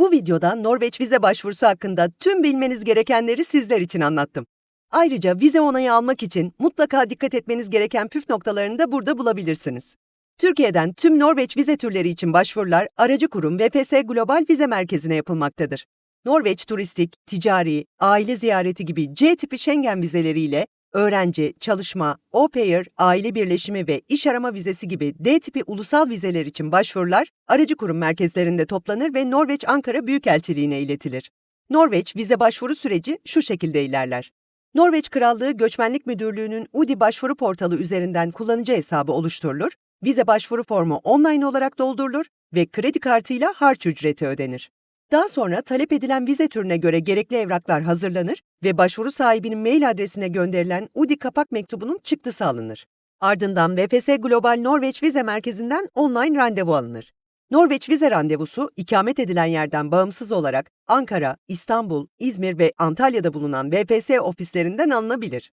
Bu videoda Norveç vize başvurusu hakkında tüm bilmeniz gerekenleri sizler için anlattım. Ayrıca vize onayı almak için mutlaka dikkat etmeniz gereken püf noktalarını da burada bulabilirsiniz. Türkiye'den tüm Norveç vize türleri için başvurular aracı kurum VPS Global Vize Merkezi'ne yapılmaktadır. Norveç turistik, ticari, aile ziyareti gibi C tipi Schengen vizeleriyle öğrenci, çalışma, au pair, aile birleşimi ve iş arama vizesi gibi D tipi ulusal vizeler için başvurular aracı kurum merkezlerinde toplanır ve Norveç Ankara Büyükelçiliğine iletilir. Norveç vize başvuru süreci şu şekilde ilerler. Norveç Krallığı Göçmenlik Müdürlüğü'nün UDI başvuru portalı üzerinden kullanıcı hesabı oluşturulur, vize başvuru formu online olarak doldurulur ve kredi kartıyla harç ücreti ödenir. Daha sonra talep edilen vize türüne göre gerekli evraklar hazırlanır ve başvuru sahibinin mail adresine gönderilen UDI kapak mektubunun çıktısı alınır. Ardından VPS Global Norveç Vize Merkezi'nden online randevu alınır. Norveç vize randevusu ikamet edilen yerden bağımsız olarak Ankara, İstanbul, İzmir ve Antalya'da bulunan VPS ofislerinden alınabilir.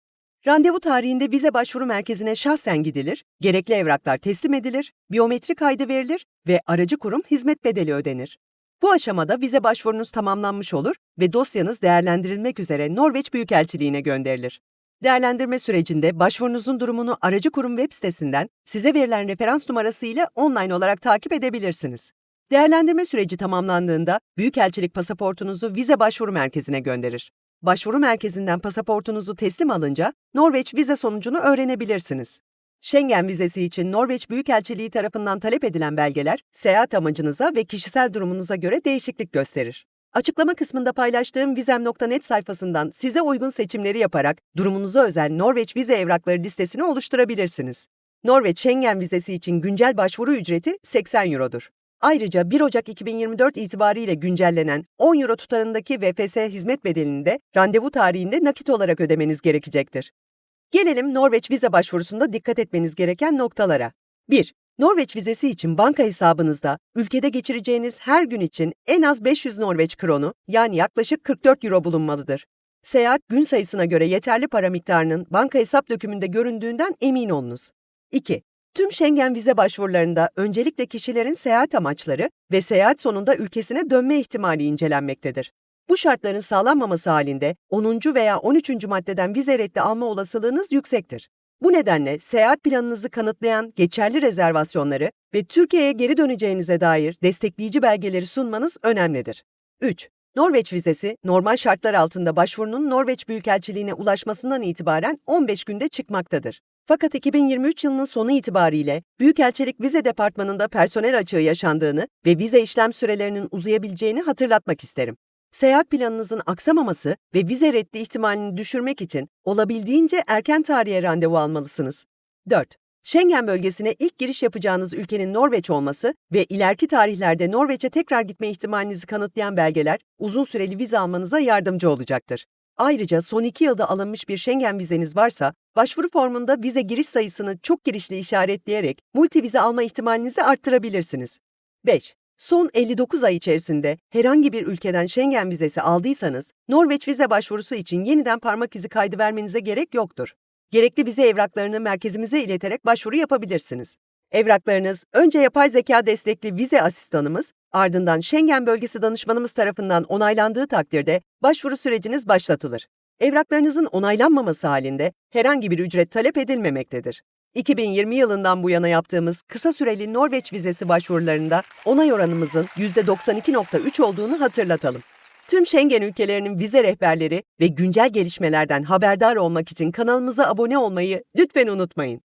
Randevu tarihinde vize başvuru merkezine şahsen gidilir, gerekli evraklar teslim edilir, biyometri kaydı verilir ve aracı kurum hizmet bedeli ödenir. Bu aşamada vize başvurunuz tamamlanmış olur ve dosyanız değerlendirilmek üzere Norveç Büyükelçiliğine gönderilir. Değerlendirme sürecinde başvurunuzun durumunu aracı kurum web sitesinden size verilen referans numarası ile online olarak takip edebilirsiniz. Değerlendirme süreci tamamlandığında Büyükelçilik pasaportunuzu vize başvuru merkezine gönderir. Başvuru merkezinden pasaportunuzu teslim alınca Norveç vize sonucunu öğrenebilirsiniz. Schengen vizesi için Norveç Büyükelçiliği tarafından talep edilen belgeler, seyahat amacınıza ve kişisel durumunuza göre değişiklik gösterir. Açıklama kısmında paylaştığım vizem.net sayfasından size uygun seçimleri yaparak durumunuza özel Norveç vize evrakları listesini oluşturabilirsiniz. Norveç Schengen vizesi için güncel başvuru ücreti 80 Euro'dur. Ayrıca 1 Ocak 2024 itibariyle güncellenen 10 Euro tutarındaki VPS hizmet bedelini de randevu tarihinde nakit olarak ödemeniz gerekecektir. Gelelim Norveç vize başvurusunda dikkat etmeniz gereken noktalara. 1. Norveç vizesi için banka hesabınızda ülkede geçireceğiniz her gün için en az 500 Norveç kronu yani yaklaşık 44 euro bulunmalıdır. Seyahat gün sayısına göre yeterli para miktarının banka hesap dökümünde göründüğünden emin olunuz. 2. Tüm Schengen vize başvurularında öncelikle kişilerin seyahat amaçları ve seyahat sonunda ülkesine dönme ihtimali incelenmektedir. Bu şartların sağlanmaması halinde 10. veya 13. maddeden vize reddi alma olasılığınız yüksektir. Bu nedenle seyahat planınızı kanıtlayan geçerli rezervasyonları ve Türkiye'ye geri döneceğinize dair destekleyici belgeleri sunmanız önemlidir. 3. Norveç vizesi, normal şartlar altında başvurunun Norveç Büyükelçiliğine ulaşmasından itibaren 15 günde çıkmaktadır. Fakat 2023 yılının sonu itibariyle Büyükelçilik Vize Departmanı'nda personel açığı yaşandığını ve vize işlem sürelerinin uzayabileceğini hatırlatmak isterim. Seyahat planınızın aksamaması ve vize reddi ihtimalini düşürmek için olabildiğince erken tarihe randevu almalısınız. 4. Schengen bölgesine ilk giriş yapacağınız ülkenin Norveç olması ve ileriki tarihlerde Norveç'e tekrar gitme ihtimalinizi kanıtlayan belgeler uzun süreli vize almanıza yardımcı olacaktır. Ayrıca son iki yılda alınmış bir Schengen vizeniz varsa, başvuru formunda vize giriş sayısını çok girişli işaretleyerek multi vize alma ihtimalinizi arttırabilirsiniz. 5. Son 59 ay içerisinde herhangi bir ülkeden Schengen vizesi aldıysanız, Norveç vize başvurusu için yeniden parmak izi kaydı vermenize gerek yoktur. Gerekli vize evraklarını merkezimize ileterek başvuru yapabilirsiniz. Evraklarınız önce yapay zeka destekli vize asistanımız, ardından Schengen bölgesi danışmanımız tarafından onaylandığı takdirde başvuru süreciniz başlatılır. Evraklarınızın onaylanmaması halinde herhangi bir ücret talep edilmemektedir. 2020 yılından bu yana yaptığımız kısa süreli Norveç vizesi başvurularında onay oranımızın %92.3 olduğunu hatırlatalım. Tüm Schengen ülkelerinin vize rehberleri ve güncel gelişmelerden haberdar olmak için kanalımıza abone olmayı lütfen unutmayın.